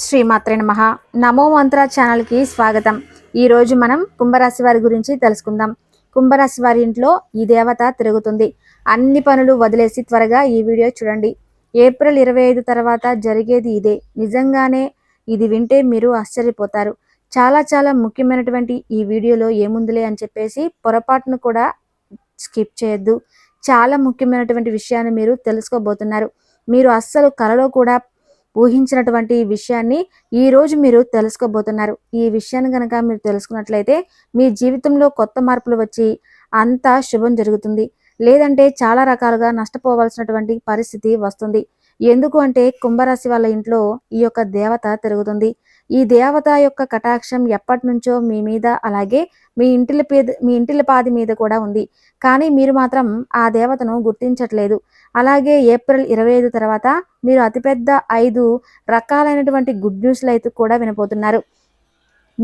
శ్రీమాత్రే నమ. నమో మంత్ర ఛానల్కి స్వాగతం. ఈరోజు మనం కుంభరాశి వారి గురించి తెలుసుకుందాం. కుంభరాశి వారి ఇంట్లో ఈ దేవత తిరుగుతుంది. అన్ని పనులు వదిలేసి త్వరగా ఈ వీడియో చూడండి. ఏప్రిల్ ఇరవై ఐదు తర్వాత జరిగేది ఇదే. నిజంగానే ఇది వింటే మీరు ఆశ్చర్యపోతారు. చాలా చాలా ముఖ్యమైనటువంటి ఈ వీడియోలో ఏముందిలే అని చెప్పేసి పొరపాటును కూడా స్కిప్ చేయొద్దు. చాలా ముఖ్యమైనటువంటి విషయాన్ని మీరు తెలుసుకోబోతున్నారు. మీరు అస్సలు కలలో కూడా ఊహించినటువంటి ఈ విషయాన్ని ఈ రోజు మీరు తెలుసుకోబోతున్నారు. ఈ విషయాన్ని కనుక మీరు తెలుసుకున్నట్లయితే మీ జీవితంలో కొత్త మార్పులు వచ్చి అంతా శుభం జరుగుతుంది. లేదంటే చాలా రకాలుగా నష్టపోవాల్సినటువంటి పరిస్థితి వస్తుంది. ఎందుకు అంటే కుంభరాశి వాళ్ళ ఇంట్లో ఈ యొక్క దేవత తిరుగుతుంది. ఈ దేవత యొక్క కటాక్షం ఎప్పటి నుంచో మీ మీద అలాగే మీ ఇంటిల మీ ఇంటిల పాది మీద కూడా ఉంది. కానీ మీరు మాత్రం ఆ దేవతను గుర్తించట్లేదు. అలాగే ఏప్రిల్ ఇరవై ఐదు తర్వాత మీరు అతిపెద్ద ఐదు రకాలైనటువంటి గుడ్ న్యూస్లు అయితే కూడా వినపోతున్నారు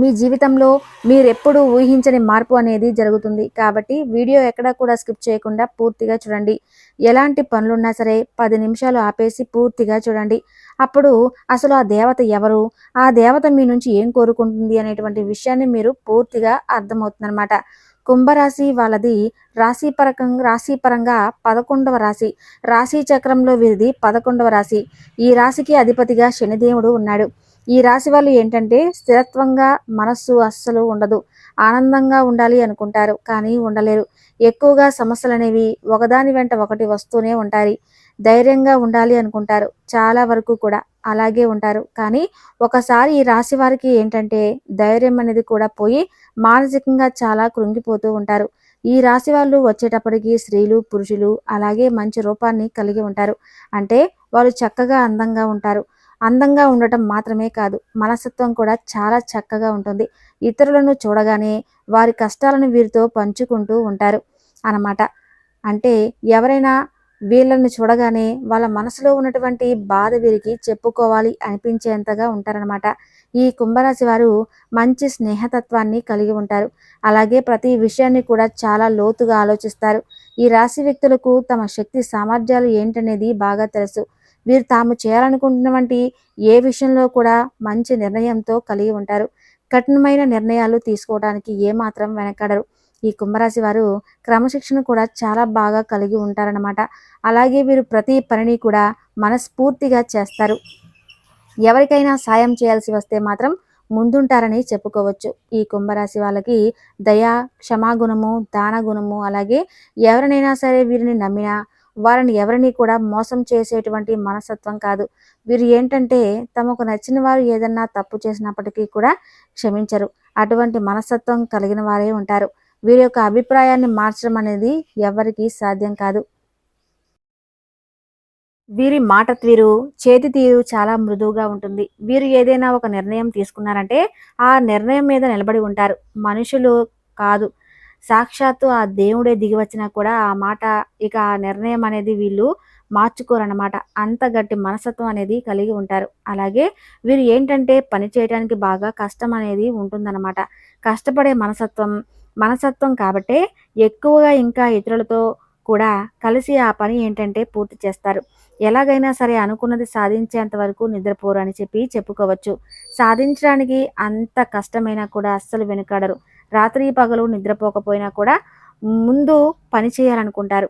మీ జీవితంలో మీరెప్పుడు ఊహించని మార్పు అనేది జరుగుతుంది. కాబట్టి వీడియో ఎక్కడా కూడా స్కిప్ చేయకుండా పూర్తిగా చూడండి. ఎలాంటి పనులున్నా సరే పది నిమిషాలు ఆపేసి పూర్తిగా చూడండి. అప్పుడు అసలు ఆ దేవత ఎవరు? ఆ దేవత మీ నుంచి ఏం కోరుకుంటుంది అనేటువంటి విషయాన్ని మీరు పూర్తిగా అర్థమవుతుందన్నమాట. కుంభరాశి వాళ్ళది రాశిపరకం రాశిపరంగా పదకొండవ రాశి. రాశి చక్రంలో వీరిది పదకొండవ రాశి. ఈ రాశికి అధిపతిగా శనిదేవుడు ఉన్నాడు. ఈ రాశి వాళ్ళు ఏంటంటే స్థిరత్వంగా మనస్సు అస్సలు ఉండదు. ఆనందంగా ఉండాలి అనుకుంటారు కానీ ఉండలేరు. ఎక్కువగా సమస్యలు అనేవి ఒకదాని వెంట ఒకటి వస్తూనే ఉంటాయి. ధైర్యంగా ఉండాలి అనుకుంటారు చాలా వరకు కూడా అలాగే ఉంటారు. కానీ ఒకసారి ఈ రాశి వారికి ఏంటంటే ధైర్యం అనేది కూడా పోయి మానసికంగా చాలా కృంగిపోతూ ఉంటారు. ఈ రాశి వాళ్ళు వచ్చేటప్పటికి స్త్రీలు పురుషులు అలాగే మంచి రూపాన్ని కలిగి ఉంటారు. అంటే వాళ్ళు చక్కగా అందంగా ఉంటారు. అందంగా ఉండటం మాత్రమే కాదు మనస్తత్వం కూడా చాలా చక్కగా ఉంటుంది. ఇతరులను చూడగానే వారి కష్టాలను వీరితో పంచుకుంటూ ఉంటారు అనమాట అంటే ఎవరైనా వీళ్ళని చూడగానే వాళ్ళ మనసులో ఉన్నటువంటి బాధ వీరికి చెప్పుకోవాలి అనిపించేంతగా ఉంటారనమాట ఈ కుంభరాశి వారు మంచి స్నేహతత్వాన్ని కలిగి ఉంటారు. అలాగే ప్రతి విషయాన్ని కూడా చాలా లోతుగా ఆలోచిస్తారు. ఈ రాశి వ్యక్తులకు తమ శక్తి సామర్థ్యాలు ఏంటనేది బాగా తెలుసు. వీరు తాము చేయాలనుకుంటున్నటువంటి ఏ విషయంలో కూడా మంచి నిర్ణయంతో కలిగి ఉంటారు. కఠినమైన నిర్ణయాలు తీసుకోవడానికి ఏమాత్రం వెనకడరు ఈ కుంభరాశి వారు క్రమశిక్షణ కూడా చాలా బాగా కలిగి ఉంటారనమాట అలాగే వీరు ప్రతి పనిని కూడా మనస్ఫూర్తిగా చేస్తారు. ఎవరికైనా సాయం చేయాల్సి వస్తే మాత్రం ముందుంటారని చెప్పుకోవచ్చు. ఈ కుంభరాశి వాళ్ళకి దయా క్షమాగుణము దానగుణము అలాగే ఎవరినైనా సరే వీరిని నమ్మినా వారిని ఎవరిని కూడా మోసం చేసేటువంటి మనస్తత్వం కాదు. వీరు ఏంటంటే తమకు నచ్చిన వారు ఏదన్నా తప్పు చేసినప్పటికీ కూడా క్షమించరు. అటువంటి మనస్తత్వం కలిగిన వారే ఉంటారు. వీరి యొక్క అభిప్రాయాన్ని మార్చడం అనేది ఎవరికీ సాధ్యం కాదు. వీరి మాట తీరు చేతి తీరు చాలా మృదువుగా ఉంటుంది. వీరు ఏదైనా ఒక నిర్ణయం తీసుకున్నారంటే ఆ నిర్ణయం మీద నిలబడి ఉంటారు. మనుషులు కాదు. సాక్షాత్తు ఆ దేవుడే దిగి వచ్చినా కూడా ఆ మాట ఇక ఆ నిర్ణయం అనేది వీళ్ళు మార్చుకోరన్నమాట. అంత గట్టి మనసత్వం అనేది కలిగి ఉంటారు. అలాగే వీరు ఏంటంటే పని చేయడానికి బాగా కష్టం అనేది ఉంటుందన్నమాట. కష్టపడే మనసత్వం మనసత్వం కాబట్టే ఎక్కువగా ఇంకా ఇతరులతో కూడా కలిసి ఆ పని ఏంటంటే పూర్తి చేస్తారు. ఎలాగైనా సరే అనుకున్నది సాధించేంత వరకు నిద్రపోరు అని చెప్పి చెప్పుకోవచ్చు. సాధించడానికి అంత కష్టమైనా కూడా అస్సలు వెనుకాడరు. రాత్రి పగలు నిద్రపోకపోయినా కూడా ముందు పని చేయాలనుకుంటారు.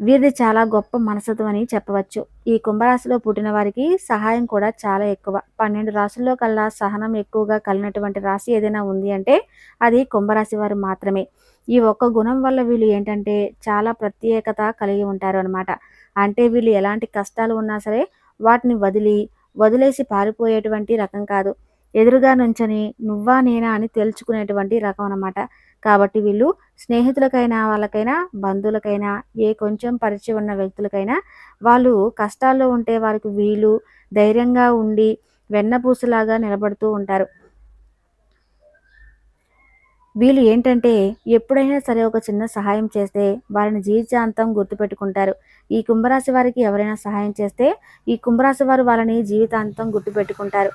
వీరిది చాలా గొప్ప మనసత్వం అని చెప్పవచ్చు. ఈ కుంభరాశిలో పుట్టిన వారికి సహాయం కూడా చాలా ఎక్కువ. పన్నెండు రాశుల్లో కల్లా సహనం ఎక్కువగా కలిగినటువంటి రాశి ఏదైనా ఉంది అంటే అది కుంభరాశి వారు మాత్రమే. ఈ ఒక్క గుణం వల్ల వీళ్ళు ఏంటంటే చాలా ప్రత్యేకత కలిగి ఉంటారు అనమాట అంటే వీళ్ళు ఎలాంటి కష్టాలు ఉన్నా సరే వాటిని వదిలి వదిలేసి పారిపోయేటువంటి రకం కాదు. ఎదురుగా నుంచని నువ్వా నేనా అని తెలుసుకునేటువంటి రకం అనమాట కాబట్టి వీళ్ళు స్నేహితులకైనా వాళ్ళకైనా బంధువులకైనా ఏ కొంచెం పరిచయం ఉన్న వ్యక్తులకైనా వాళ్ళు కష్టాల్లో ఉంటే వారికి వీళ్ళు ధైర్యంగా ఉండి వెన్నపూసలాగా నిలబడుతూ ఉంటారు. వీళ్ళు ఏంటంటే ఎప్పుడైనా సరే ఒక చిన్న సహాయం చేస్తే వారిని జీవితాంతం గుర్తుపెట్టుకుంటారు. ఈ కుంభరాశి వారికి ఎవరైనా సహాయం చేస్తే ఈ కుంభరాశి వారు వాళ్ళని జీవితాంతం గుర్తుపెట్టుకుంటారు.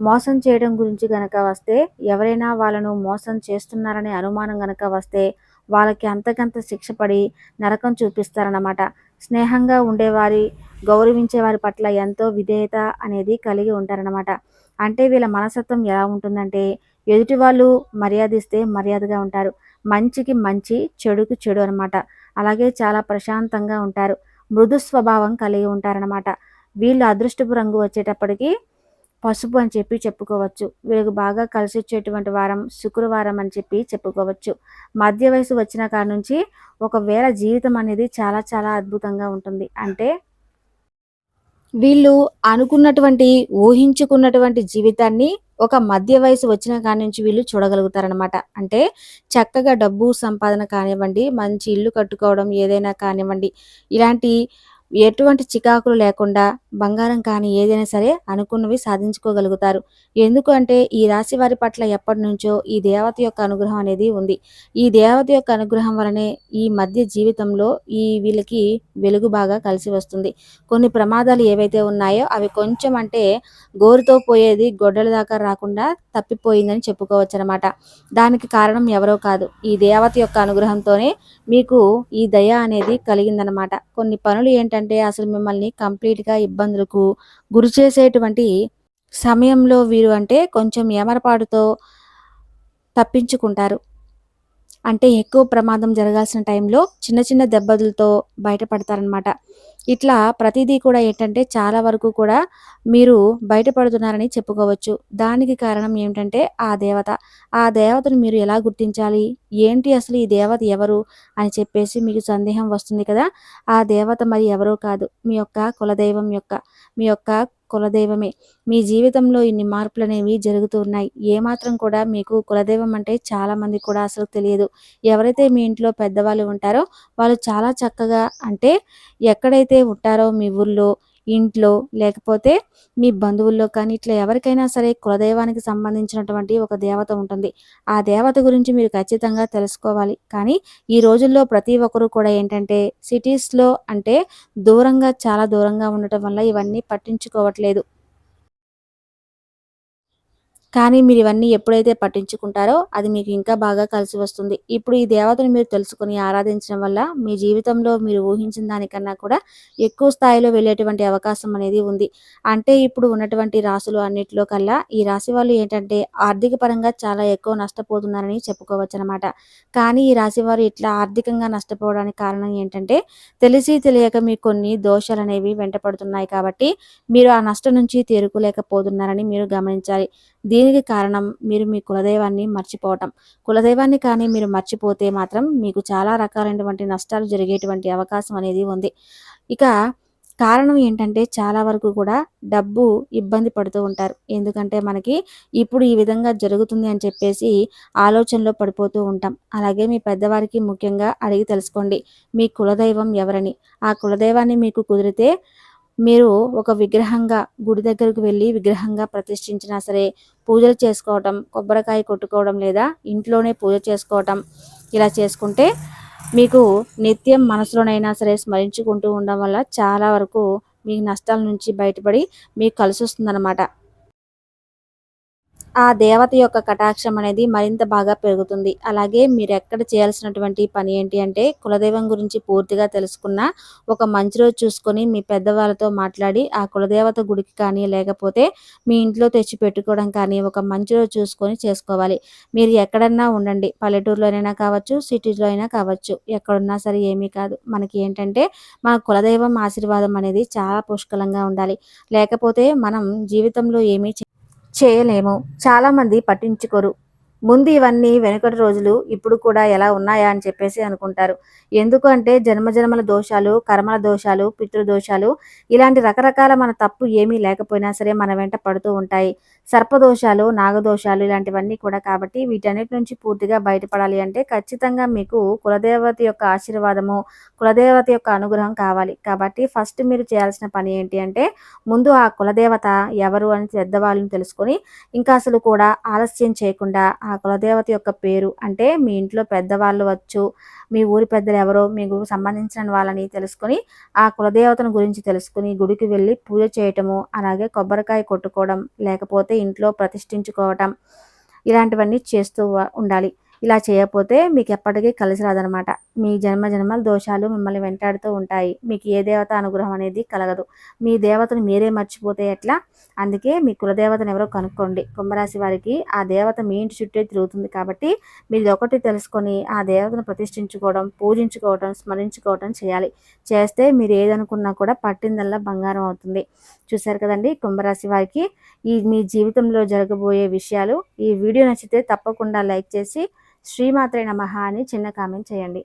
మోసం చేయడం గురించి గనక వస్తే ఎవరైనా వాళ్ళను మోసం చేస్తున్నారనే అనుమానం గనక వస్తే వాళ్ళకి అంతకంత శిక్ష పడి నరకం చూపిస్తారన్నమాట. స్నేహంగా ఉండేవారి గౌరవించే వారి పట్ల ఎంతో విధేయత అనేది కలిగి ఉంటారన్నమాట. అంటే వీళ్ళ మనస్తత్వం ఎలా ఉంటుందంటే ఎదుటి వాళ్ళు మర్యాదిస్తే మర్యాదగా ఉంటారు. మంచికి మంచి చెడుకు చెడు అనమాట అలాగే చాలా ప్రశాంతంగా ఉంటారు. మృదు స్వభావం కలిగి ఉంటారనమాట వీళ్ళు అదృష్టపు రంగు వచ్చేటప్పటికి పసుపు అని చెప్పి చెప్పుకోవచ్చు. వీళ్ళకి బాగా కలిసి వచ్చేటువంటి వారం శుక్రవారం అని చెప్పి చెప్పుకోవచ్చు. మధ్య వయసు వచ్చిన కాడ నుంచి ఒకవేళ జీవితం అనేది చాలా చాలా అద్భుతంగా ఉంటుంది. అంటే వీళ్ళు అనుకున్నటువంటి ఊహించుకున్నటువంటి జీవితాన్ని ఒక మధ్య వయసు వచ్చిన కాడి నుంచి వీళ్ళు చూడగలుగుతారనమాట అంటే చక్కగా డబ్బు సంపాదన కానివ్వండి మంచి ఇల్లు కట్టుకోవడం ఏదైనా కానివ్వండి ఇలాంటి ఎటువంటి చికాకులు లేకుండా బంగారం కానీ ఏదైనా సరే అనుకున్నవి సాధించుకోగలుగుతారు. ఎందుకంటే ఈ రాశి వారి పట్ల ఎప్పటి నుంచో ఈ దేవత యొక్క అనుగ్రహం అనేది ఉంది. ఈ దేవత యొక్క అనుగ్రహం వలనే ఈ మధ్య జీవితంలో ఈ వీళ్ళకి వెలుగు బాగా కలిసి వస్తుంది. కొన్ని ప్రమాదాలు ఏవైతే ఉన్నాయో అవి కొంచెం అంటే గోరుతో పోయేది గొడ్డల దాకా రాకుండా తప్పిపోయిందని చెప్పుకోవచ్చు అనమాట దానికి కారణం ఎవరో కాదు. ఈ దేవత యొక్క అనుగ్రహంతోనే మీకు ఈ దయ అనేది కలిగిందనమాట. కొన్ని పనులు ఏంటంటే అసలు మిమ్మల్ని కంప్లీట్గా ఇబ్బందులకు గురి చేసేటువంటి సమయంలో వీరు అంటే కొంచెం ఏమరపాటుతో తప్పించుకుంటారు. అంటే ఎక్కువ ప్రమాదం జరగాల్సిన టైంలో చిన్న చిన్న దెబ్బలతో బయటపడతారనమాట ఇట్లా ప్రతిదీ కూడా ఏంటంటే చాలా వరకు కూడా మీరు బయటపడుతున్నారని చెప్పుకోవచ్చు. దానికి కారణం ఏమిటంటే ఆ దేవత. ఆ దేవతను మీరు ఎలా గుర్తించాలి? ఏంటి అసలు ఈ దేవత ఎవరు? అని చెప్పేసి మీకు సందేహం వస్తుంది కదా. ఆ దేవత మరి ఎవరో కాదు. మీ యొక్క కులదైవం యొక్క మీ యొక్క కులదైవమే. మీ జీవితంలో ఇన్ని మార్పులు అనేవి జరుగుతూ ఉన్నాయి. ఏమాత్రం కూడా మీకు కులదైవం అంటే చాలా మంది కూడా అసలు తెలియదు. ఎవరైతే మీ ఇంట్లో పెద్దవాళ్ళు ఉంటారో వాళ్ళు చాలా చక్కగా అంటే ఎక్కడైతే ఉంటారో మీ ఊర్లో ఇంట్లో లేకపోతే మీ బంధువుల్లో కానీ ఇట్లా ఎవరికైనా సరే కులదైవానికి సంబంధించినటువంటి ఒక దేవత ఉంటుంది. ఆ దేవత గురించి మీరు ఖచ్చితంగా తెలుసుకోవాలి. కానీ ఈ రోజుల్లో ప్రతి ఒక్కరు కూడా ఏంటంటే సిటీస్లో అంటే దూరంగా చాలా దూరంగా ఉండటం వల్ల ఇవన్నీ పట్టించుకోవట్లేదు. కానీ మీరు ఇవన్నీ ఎప్పుడైతే పట్టించుకుంటారో అది మీకు ఇంకా బాగా కలిసి వస్తుంది. ఇప్పుడు ఈ దేవతను మీరు తెలుసుకుని ఆరాధించడం వల్ల మీ జీవితంలో మీరు ఊహించిన దానికన్నా కూడా ఎక్కువ స్థాయిలో వెళ్ళేటువంటి అవకాశం అనేది ఉంది. అంటే ఇప్పుడు ఉన్నటువంటి రాసులు అన్నిటిలో కల్లా ఈ రాశి వాళ్ళు ఏంటంటే ఆర్థిక పరంగా చాలా ఎక్కువ నష్టపోతున్నారని చెప్పుకోవచ్చు అనమాట కానీ ఈ రాశి వారు ఇట్లా ఆర్థికంగా నష్టపోవడానికి కారణం ఏంటంటే తెలిసి తెలియక మీ కొన్ని దోషాలు అనేవి వెంటపడుతున్నాయి కాబట్టి మీరు ఆ నష్టం నుంచి తేరుకోలేకపోతున్నారని మీరు గమనించాలి. దీనికి కారణం మీరు మీ కులదైవాన్ని మర్చిపోవటం. కులదైవాన్ని కానీ మీరు మర్చిపోతే మాత్రం మీకు చాలా రకాలైనటువంటి నష్టాలు జరిగేటువంటి అవకాశం అనేది ఉంది. ఇక కారణం ఏంటంటే చాలా వరకు కూడా డబ్బు ఇబ్బంది పడుతూ ఉంటారు. ఎందుకంటే మనకి ఇప్పుడు ఈ విధంగా జరుగుతుంది అని చెప్పేసి ఆలోచనలో పడిపోతూ ఉంటాం. అలాగే మీ పెద్దవారికి ముఖ్యంగా అడిగి తెలుసుకోండి మీ కులదైవం ఎవరని? ఆ కులదైవాన్ని మీకు కుదిరితే మీరు ఒక విగ్రహంగా గుడి దగ్గరకు వెళ్ళి విగ్రహంగా ప్రతిష్ఠించినా సరే పూజలు చేసుకోవటం కొబ్బరికాయ కొట్టుకోవడం లేదా ఇంట్లోనే పూజ చేసుకోవటం ఇలా చేసుకుంటే మీకు నిత్యం మనసులోనైనా సరే స్మరించుకుంటూ ఉండడం వల్ల చాలా వరకు మీ నష్టాల నుంచి బయటపడి మీకు కలిసి వస్తుందన్నమాట ఆ దేవత యొక్క కటాక్షం అనేది మరింత బాగా పెరుగుతుంది. అలాగే మీరు ఎక్కడ చేయాల్సినటువంటి పని ఏంటి అంటే కులదైవం గురించి పూర్తిగా తెలుసుకున్న ఒక మంచి రోజు చూసుకొని మీ పెద్దవాళ్ళతో మాట్లాడి ఆ కులదేవత గుడికి కానీ లేకపోతే మీ ఇంట్లో తెచ్చి పెట్టుకోవడం కానీ ఒక మంచి రోజు చూసుకొని చేసుకోవాలి. మీరు ఎక్కడన్నా ఉండండి. పల్లెటూరులోనైనా కావచ్చు సిటీలో అయినా కావచ్చు ఎక్కడున్నా సరే ఏమీ కాదు. మనకి ఏంటంటే మన కులదైవం ఆశీర్వాదం అనేది చాలా పుష్కలంగా ఉండాలి. లేకపోతే మనం జీవితంలో ఏమీ చేయలేము. చాలామంది పట్టించుకోరు. ముందు ఇవన్నీ వెనుకటి రోజులు ఇప్పుడు కూడా ఎలా ఉన్నాయా అని చెప్పేసి అనుకుంటారు. ఎందుకు అంటే జన్మజన్మల దోషాలు కర్మల దోషాలు పితృదోషాలు ఇలాంటి రకరకాల మన తప్పు ఏమీ లేకపోయినా సరే మన వెంట పడుతూ ఉంటాయి. సర్పదోషాలు నాగదోషాలు ఇలాంటివన్నీ కూడా కాబట్టి వీటన్నిటి నుంచి పూర్తిగా బయటపడాలి అంటే ఖచ్చితంగా మీకు కులదేవత యొక్క ఆశీర్వాదము కులదేవత యొక్క అనుగ్రహం కావాలి. కాబట్టి ఫస్ట్ మీరు చేయాల్సిన పని ఏంటి అంటే ముందు ఆ కులదేవత ఎవరు అని పెద్దవాళ్ళని తెలుసుకొని ఇంకా అసలు కూడా ఆలస్యం చేయకుండా ఆ కులదేవత యొక్క పేరు అంటే మీ ఇంట్లో పెద్దవాళ్ళు వచ్చు మీ ఊరి పెద్దలు ఎవరో మీకు సంబంధించిన వాళ్ళని తెలుసుకొని ఆ కులదేవతను గురించి తెలుసుకుని గుడికి వెళ్ళి పూజ చేయటము అలాగే కొబ్బరికాయ కొట్టుకోవడం లేకపోతే ఇంట్లో ప్రతిష్ఠించుకోవటం. ఇలాంటివన్నీ చేస్తూ ఉండాలి. ఇలా చేయకపోతే మీకు ఎప్పటికీ కలిసి రాదనమాట. మీ జన్మ జన్మల దోషాలు మిమ్మల్ని వెంటాడుతూ ఉంటాయి. మీకు ఏ దేవత అనుగ్రహం అనేది కలగదు. మీ దేవతను మీరే మర్చిపోతే ఎట్లా? అందుకే మీ కులదేవతను ఎవరో కనుక్కోండి. కుంభరాశి వారికి ఆ దేవత మీ ఇంటి చుట్టే తిరుగుతుంది కాబట్టి మీరు ఒకటి తెలుసుకొని ఆ దేవతను ప్రతిష్ఠించుకోవడం పూజించుకోవడం స్మరించుకోవడం చేయాలి. చేస్తే మీరు ఏదనుకున్నా కూడా పట్టిందల్లా బంగారం అవుతుంది. చూశారు కదండి కుంభరాశి వారికి ఈ మీ జీవితంలో జరగబోయే విషయాలు. ఈ వీడియో నచ్చితే తప్పకుండా లైక్ చేసి శ్రీమాత్రే నమ అని చిన్న కామెంట్ చేయండి.